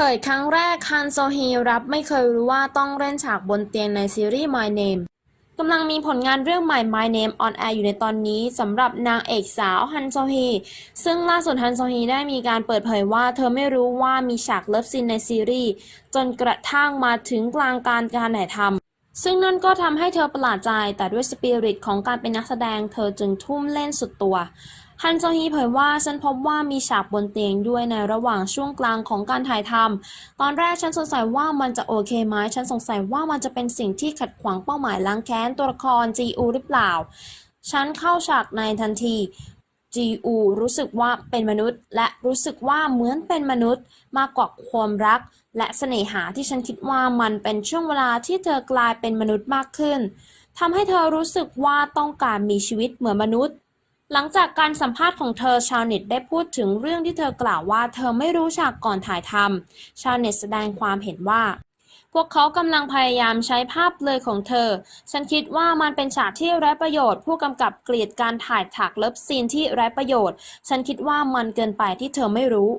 เผยครั้งแรกฮันโซฮีรับไม่เคยรู้ว่าต้องเล่นฉากบนเตียงในซีรีส์ My Name กำลังมีผลงานเรื่องใหม่ My Name on Air อยู่ในตอนนี้สำหรับนางเอกสาวฮันโซฮี ซึ่งล่าสุดฮันโซฮีได้มีการเปิดเผยว่า เธอไม่รู้ว่ามีฉากเลิฟซีนในซีรีส์จนกระทั่งมาถึงกลางการการถ่ายทำซึ่งนั่นก็ทำให้เธอประหลาดใจ แต่ด้วยสปิริตของการเป็นนักแสดงเธอจึงทุ่มเล่นสุดตัว ฮันโซฮีเผยว่าฉันพบว่ามีฉากบนเตียงด้วยในระหว่างช่วงกลางของการถ่ายทำตอนแรกฉันสงสัยว่ามันจะโอเคไหมฉันสงสัยว่ามันจะเป็นสิ่งที่ขัดขวางเป้าหมายล้างแค้นตัวละครจีอูหรือเปล่า ฉันเข้าฉากในทันทีจีอูรู้สึกว่าเป็นมนุษย์ และรู้สึกว่าเหมือนเป็นมนุษย์มากกว่าความรัก และเสน่หาที่ฉันคิดว่ามันเป็นช่วงเวลาที่เธอกลายเป็นมนุษย์มากขึ้นทำให้เธอรู้สึกว่าต้องการมีชีวิตเหมือนมนุษย์ หลังจากการสัมภาษณ์ของเธอชาวเน็ตได้พูดถึงเรื่องที่เธอกล่าวว่าเธอไม่รู้ฉากก่อนถ่ายทำชาวเน็ตแสดงความเห็นว่า พวกเขากำลังพยายามใช้ภาพเลยของเธอ ฉันคิดว่ามันเป็นฉากที่ไร้ประโยชน์ ผู้กำกับเกลียดการถ่ายฉากเลิฟซีนที่ไร้ประโยชน์ ฉันคิดว่ามันเกินไปที่เธอไม่รู้